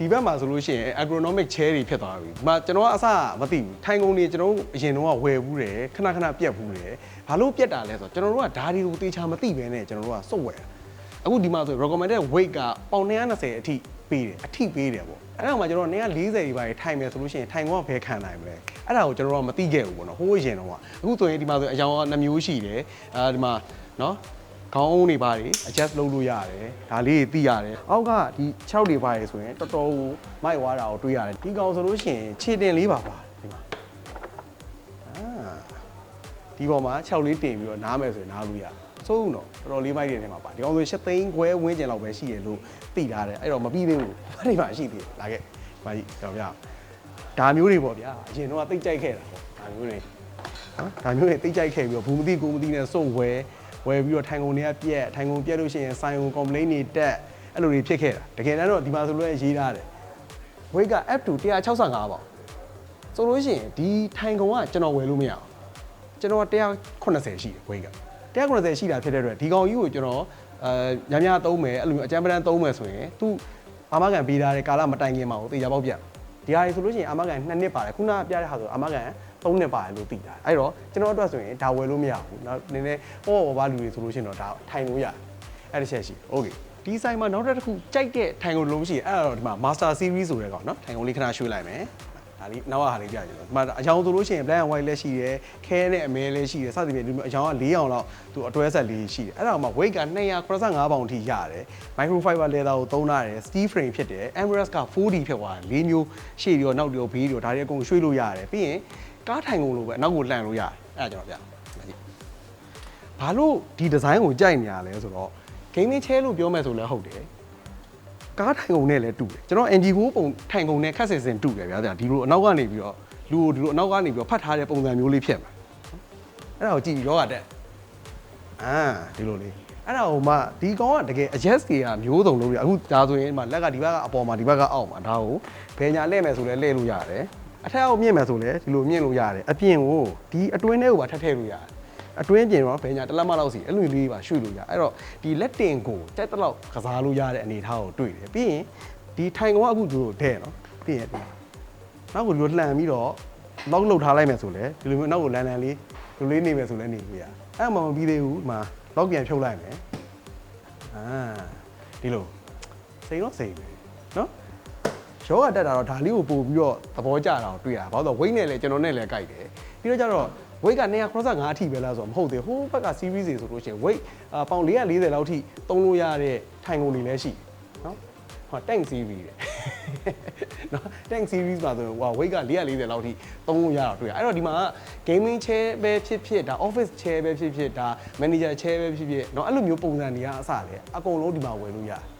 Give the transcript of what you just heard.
ဒီဘက်မှာဆိုလို့ရှိရင် agronomic chair တွေဖြစ်သွားပြီဒီမှာကျွန်တော်ကအစမသိဘူးထိုင်ကုန်တွေကျွန်တော်တို့အရင်တော့ဝယ်ဘူးတယ်ခဏခဏပြက်ဘူးတယ်ဘာလို့ပြက်တာလဲဆိုတော့ကျွန်တော်တို့ကဓာဒီကိုတေချာမသိဘဲနဲ့ကျွန်တော်တို့ကစုပ်ဝယ်တာအခုဒီမှာဆို recommended weight ကပေါင်220အထိပေးတယ်အထိပေးတယ်ပေါ့အဲ့ဒါမှကျွန်တော်240ဒီပါထိုင်မယ်ဆိုလို့ရှိရင်ထိုင်ကုန်ကဘယ်ခံနိုင်မလဲအဲ့ဒါကိုကျွန်တော်တို့ကမသိခဲ့ဘူးပေါ့နော်ဟိုးအရင်တော့ကအခုဆိုရင်ဒီမှာဆိုအယောင်က2မျိုးရှိတယ်အဲဒီမှာနော် ခေါင်းအုံးတွေပါတယ် adjust လုပ်လို့ရတယ်ဒါလေးတွေသိရတယ်အောက်ကဒီ6တွေပါတယ်ဆိုရင်တော်တော်ကိုမိုက်သွားတာကိုတွေးရတယ်ဒီကောင်ဆိုလို့ရှိရင်ခြေတင်လေးပါပါဒီမှာအာဒီပေါ်မှာ6လေးတင်ပြီးတော့နားမယ်ဆိုရင်နားလို့ရတယ်စိုးဦးတော့တော်တော်လေးမိုက်တဲ့နေမှာပါဒီကောင်ဆို7သိန်းခွဲဝန်းကျင်လောက်ပဲရှိရလို့သိထားတယ်အဲ့တော့မပြီးသေးဘူးဘာတွေမှရှိသေးတယ်လာခဲ့ဒီမှာကြီးကျွန်တော်ပြဒါမျိုးတွေပေါ့ဗျာအရင်တော့သိကြိုက်ခဲ့တာပေါ့ဒါမျိုးတွေနော်ဒါမျိုးတွေတိတ်ကြိုက်ခဲ့ပြီးတော့ဘူးမသိကိုမသိနဲ့စုပ် ဝဲဝဲပြီးတော့ထိုင်ကုန်တွေကပြက်ထိုင်ကုန်ပြက်လို့ရှိရင်ဆိုင်ကုန် complain တွေတက်အဲ့လိုတွေဖြစ်ခဲ့တာတကယ်တမ်းတော့ဒီမှာဆိုလို့ရေးထားတယ် weight က up to 165ပေါ့ဆိုလို့ရှိရင်ဒီထိုင်ကုန်ကကျွန်တော်ဝယ်လို့မရအောင်ကျွန်တော်180ရှိတယ် weight က180ရှိတာဖြစ်တဲ့အတွက်ဒီကောင်ကြီးကိုကျွန်တော်အဲညများသုံးမယ်အဲ့လိုမျိုးအကြမ်းပန်းသုံးမယ်ဆိုရင်သူအာမခံပေးထားတဲ့ကာလမတိုင်ခင်မှာကိုတေချာပေါက်ပြတ် ဒီဟာတွေဆိုလို့ရှိရင်အာမခံ2နှစ်ပါတယ်ခုနကပြတဲ့ဟာဆိုအာမခံ3နှစ်ပါတယ်လို့သိတာအဲ့တော့ကျွန်တော်အတွက်ဆိုရင်ဒါဝယ်လို့မရဘူးเนาะနည်းနည်းပေါ့ပေါ့ပါလူတွေဆိုလို့ရှိရင်တော့ဒါထိုင်လို့ရတယ်အဲ့ဒီချက်ရှိโอเคဒီဆိုင်မှာနောက်တစ်ခုကြိုက်တဲ့ထိုင်ကုန်လုံးရှိရင်အဲ့ဒါတော့ဒီမှာ Master Series ဆိုတဲ့ကောင်เนาะထိုင်ကုန်လေးခဏရွှေ့လိုက်မယ် ဒါလေးနောက်ကဟာလေးပြကြည့်တော့ဒီမှာအကြောင်းဆိုလို့ရှိရင် black and white လည်းရှိတယ်ခဲနဲ့အမဲလည်းရှိတယ်စသဖြင့်ဒီလိုအကြောင်းက4အောင်လောက်သူအတွဲဆက်လေးရှိတယ်အဲ့ဒါမှ weight က285ပေါင်အထိရတယ် microfiber leather ကိုသုံးထားတယ် steel frame ဖြစ်တယ် Emirates က 4D ဖြစ်သွားတယ်၄မျိုးရှေ့ရောနောက်ရောဘေးရောဒါတွေအကုန်ရွှေ့လို့ရတယ်ပြီးရင်ကားထိုင်ကုန်လို့ပဲအနောက်ကိုလှန်လို့ရတယ်အဲ့ဒါကျွန်တော်ပြမယ်ကြည့်ဘာလို့ဒီဒီဇိုင်းကိုကြိုက်နေရလဲဆိုတော့ gaming chair လို့ပြောမယ်ဆိုလည်းဟုတ်တယ် ကားထိုင်ကုန်နဲ့လည်းတူတယ်ကျွန်တော် NG4 ပုံထိုင်ကုန်နဲ့ခက်ဆင်ဆင်တူတယ်ဗျာဒီလိုအနောက်ကနေပြီးတော့လူကိုဒီလိုအနောက်ကနေပြီးတော့ဖတ်ထားတဲ့ပုံစံမျိုးလေးဖြစ်မှာအဲ့ဒါကိုကြည့်ပြီးတော့ကတက်အာဒီလိုလေးအဲ့ဒါဟိုမှဒီကောင်ကတကယ် adjust တွေကမျိုးစုံလို့ရအခုဒါဆိုရင်ဒီမှာလက်ကဒီဘက်ကအပေါ်မှာဒီဘက်ကအောက်မှာဒါကိုဘယ်ညာလဲမယ်ဆိုလဲလဲလို့ရတယ်အထက်အောက်မြင့်မယ်ဆိုလဲဒီလိုမြင့်လို့ရတယ်အပြင်ကိုဒီအတွင်းထဲကိုပါထပ်ထည့်လို့ရတယ် အတွင်းပြင်တော့ဘယ်ညာတစ်လက်မလောက်စီအဲ့လိုလေးပါရွှေ့လို့ရအဲ့တော့ဒီလက်တင်ကိုတက်တက်လောက်ကစားလို့ရတဲ့အနေအထားကိုတွေ့တယ်ပြီးရင်ဒီထိုင်ကောင်ကအခုသူတို့ဒဲနော်ပြီးရင်ဒီနောက်ကိုဒီလိုလှန်ပြီးတော့နောက်လှုပ်ထားလိုက်မယ်ဆိုလဲဒီလိုမျိုးနောက်ကိုလန်လန်လေးဒီလိုလေးနေမယ်ဆိုလဲနေလို့ရအဲ့မှမပြီးသေးဘူးဒီမှာလောက်ပြန်ဖြုတ်လိုက်မယ်အာဒီလိုစိန်တော့စိန်ပဲနော်ရောဂါတက်တာတော့ဒါလေးကိုပို့ပြီးတော့သဘောကျတာကိုတွေ့ရတာဘာလို့လဲဆိုတော့ weight နဲ့လည်းကျွန်တော်နဲ့လည်းကြိုက်တယ်ပြီးတော့ကျတော့ weight က200 cross 5အထိပဲလားဆိုတော့မဟုတ်သေးဟိုးဘက်က series တွေဆိုလို့ရှိရင် weight ပေါင်440လောက်ထိသုံးလို့ရတဲ့ထိုင်ကုန်တွေလည်းရှိနော်ဟော tank series တဲ့နော် tank series မှာဆိုဟို weight က440လောက်ထိသုံးလို့ရတော့တွေ့ရအဲ့တော့ဒီမှာ gaming chair ပဲဖြစ်ဖြစ်ဒါ office chair ပဲဖြစ်ဖြစ်ဒါ manager chair ပဲဖြစ်ဖြစ်နော်အဲ့လိုမျိုးပုံစံတွေကအစလေအကုန်လုံးဒီမှာဝယ်လို့ရတယ်